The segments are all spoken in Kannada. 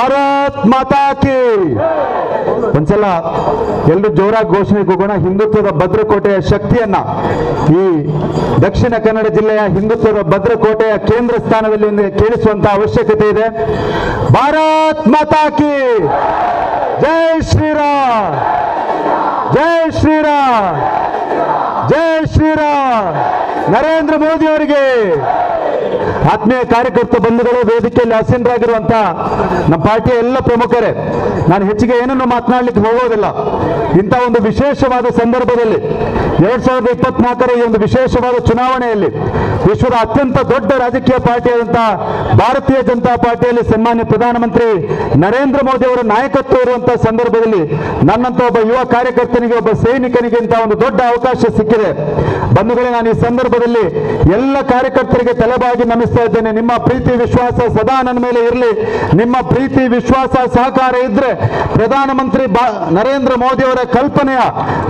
ಭಾರತ್ ಮಾತಾ ಕಿ. ಒಂದ್ಸಲ ಎಲ್ಲರೂ ಜೋರಾಗಿ ಘೋಷಣೆ ಹೋಗೋಣ ಹಿಂದುತ್ವದ ಭದ್ರಕೋಟೆಯ ಶಕ್ತಿಯನ್ನ ಈ ದಕ್ಷಿಣ ಕನ್ನಡ ಜಿಲ್ಲೆಯ ಹಿಂದುತ್ವದ ಭದ್ರಕೋಟೆಯ ಕೇಂದ್ರ ಸ್ಥಾನದಲ್ಲಿ ಕೇಳಿಸುವಂತ ಅವಶ್ಯಕತೆ ಇದೆ. ಭಾರತ್ ಮಾತಾ ಕಿ. ಜೈ ಶ್ರೀರಾಮ್. ಜೈ ಶ್ರೀರಾಮ್. ಜೈ ಶ್ರೀರಾಮ್. ನರೇಂದ್ರ ಮೋದಿ ಅವರಿಗೆ. ಆತ್ಮೀಯ ಕಾರ್ಯಕರ್ತ ಬಂಧುಗಳು, ವೇದಿಕೆಯಲ್ಲಿ ಆಸೀನರಾಗಿರುವಂತಹ ನಮ್ಮ ಪಾರ್ಟಿಯ ಎಲ್ಲ ಪ್ರಮುಖರೇ, ನಾನು ಹೆಚ್ಚಿಗೆ ಏನನ್ನು ಮಾತನಾಡಲಿಕ್ಕೆ ಹೋಗೋದಿಲ್ಲ. ಇಂಥ ಒಂದು ವಿಶೇಷವಾದ ಸಂದರ್ಭದಲ್ಲಿ ಎರಡ್ ಸಾವಿರದ ಇಪ್ಪತ್ನಾಲ್ಕರ ಈ ಒಂದು ವಿಶೇಷವಾದ ಚುನಾವಣೆಯಲ್ಲಿ ವಿಶ್ವದ ಅತ್ಯಂತ ದೊಡ್ಡ ರಾಜಕೀಯ ಪಾರ್ಟಿಯಾದಂತಹ ಭಾರತೀಯ ಜನತಾ ಪಾರ್ಟಿಯಲ್ಲಿ ಸನ್ಮಾನ್ಯ ಪ್ರಧಾನಮಂತ್ರಿ ನರೇಂದ್ರ ಮೋದಿ ಅವರ ನಾಯಕತ್ವ ಇರುವಂತಹ ಸಂದರ್ಭದಲ್ಲಿ ನನ್ನಂತ ಒಬ್ಬ ಯುವ ಕಾರ್ಯಕರ್ತನಿಗೆ, ಒಬ್ಬ ಸೈನಿಕನಿಗೆ ಇಂಥ ಒಂದು ದೊಡ್ಡ ಅವಕಾಶ ಸಿಕ್ಕಿದೆ. ಬಂಧುಗಳೇ, ನಾನು ಈ ಸಂದರ್ಭದಲ್ಲಿ ಎಲ್ಲ ಕಾರ್ಯಕರ್ತರಿಗೆ ತಲೆಬಾಗಿ ನಮಿಸ್ತಾ ಇದ್ದೇನೆ. ನಿಮ್ಮ ಪ್ರೀತಿ, ವಿಶ್ವಾಸ ಸದಾ ನನ್ನ ಮೇಲೆ ಇರಲಿ. ನಿಮ್ಮ ಪ್ರೀತಿ, ವಿಶ್ವಾಸ, ಸಹಕಾರ ಇದ್ರೆ ಪ್ರಧಾನಮಂತ್ರಿ ನರೇಂದ್ರ ಮೋದಿ ಅವರ ಕಲ್ಪನೆಯ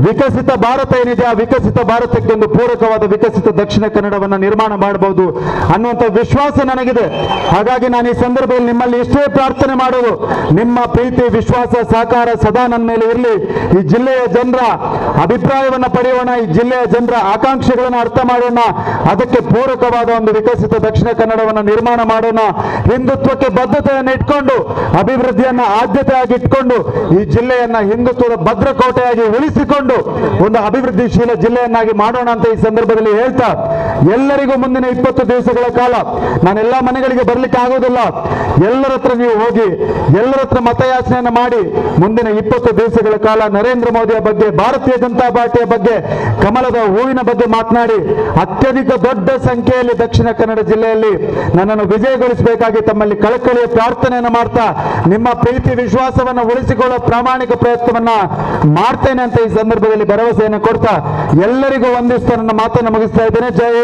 ವಿಕಸಿತ ಭಾರತ ಏನಿದೆ, ಆ ವಿಕಸಿತ ಭಾರತಕ್ಕೆ ಒಂದು ಪೂರಕವಾದ ವಿಕಸಿತ ದಕ್ಷಿಣ ಕನ್ನಡವನ್ನು ನಿರ್ಮಾಣ ಮಾಡಬಹುದು ಅನ್ನುವಂಥ ವಿಶ್ವಾಸ ನನಗಿದೆ. ಹಾಗಾಗಿ ನಾನು ಈ ಸಂದರ್ಭದಲ್ಲಿ ನಿಮ್ಮಲ್ಲಿ ಇಷ್ಟೇ ಪ್ರಾರ್ಥನೆ ಮಾಡೋದು ನಿಮ್ಮ ಪ್ರೀತಿ, ವಿಶ್ವಾಸ, ಸಹಕಾರ ಸದಾ ನನ್ನ ಮೇಲೆ ಇರಲಿ. ಈ ಜಿಲ್ಲೆಯ ಜನರ ಅಭಿಪ್ರಾಯವನ್ನ ಪಡೆಯೋಣ, ಈ ಜಿಲ್ಲೆಯ ಜನರ ಆಕಾಂಕ್ಷೆಗಳನ್ನು ಅರ್ಥ ಮಾಡೋಣ, ಅದಕ್ಕೆ ಪೂರಕವಾದ ಒಂದು ವಿಕಸಿತ ದಕ್ಷಿಣ ಕನ್ನಡವನ್ನು ನಿರ್ಮಾಣ ಮಾಡೋಣ, ಹಿಂದುತ್ವಕ್ಕೆ ಬದ್ಧತೆಯನ್ನು ಇಟ್ಕೊಂಡು, ಅಭಿವೃದ್ಧಿಯನ್ನ ಆದ್ಯತೆಯಾಗಿ ಇಟ್ಕೊಂಡು, ಈ ಜಿಲ್ಲೆಯನ್ನ ಹಿಂದುತ್ವದ ಭದ್ರಕೋಟೆಯಾಗಿ ಉಳಿಸಿಕೊಂಡು ಒಂದು ಅಭಿವೃದ್ಧಿಶೀಲ ಜಿಲ್ಲೆಯನ್ನಾಗಿ ಮಾಡೋಣ ಅಂತ ಈ ಸಂದರ್ಭದಲ್ಲಿ ಹೇಳ್ತಾ ಎಲ್ಲರಿಗೂ ಮುಂದಿನ ಇಪ್ಪತ್ತು ದಿವಸಗಳ ಕಾಲ ನಾನೆಲ್ಲ ಮನೆಗಳಿಗೆ ಬರಲಿಕ್ಕೆ ಆಗೋದಿಲ್ಲ. ಎಲ್ಲರ ಹತ್ರ ನೀವು ಹೋಗಿ, ಎಲ್ಲರ ಹತ್ರ ಮತಯಾಚನೆಯನ್ನು ಮಾಡಿ ಮುಂದಿನ ಇಪ್ಪತ್ತು ದಿವಸಗಳ ಕಾಲ ನರೇಂದ್ರ ಮೋದಿಯ ಬಗ್ಗೆ, ಭಾರತೀಯ ಜನತಾ ಪಾರ್ಟಿಯ ಬಗ್ಗೆ, ಕಮಲದ ಹೂವಿನ ಬಗ್ಗೆ ಮಾತನಾಡಿ ಅತ್ಯಧಿಕ ದೊಡ್ಡ ಸಂಖ್ಯೆಯಲ್ಲಿ ದಕ್ಷಿಣ ಕನ್ನಡ ಜಿಲ್ಲೆಯಲ್ಲಿ ನನ್ನನ್ನು ವಿಜಯಗೊಳಿಸಬೇಕಾಗಿ ತಮ್ಮಲ್ಲಿ ಕಳಕಳಿಯ ಪ್ರಾರ್ಥನೆಯನ್ನು ಮಾಡ್ತಾ ನಿಮ್ಮ ಪ್ರೀತಿ, ವಿಶ್ವಾಸವನ್ನು ಉಳಿಸಿಕೊಳ್ಳೋ ಪ್ರಾಮಾಣಿಕ ಪ್ರಯತ್ನವನ್ನ ಮಾಡ್ತೇನೆ ಅಂತ ಈ ಸಂದರ್ಭದಲ್ಲಿ ಭರವಸೆಯನ್ನು ಕೊಡ್ತಾ ಎಲ್ಲರಿಗೂ ಒಂದಿಷ್ಟು ನನ್ನ ಮಾತನ್ನು ಮುಗಿಸ್ತಾ ಇದ್ದೇನೆ. ಜೈ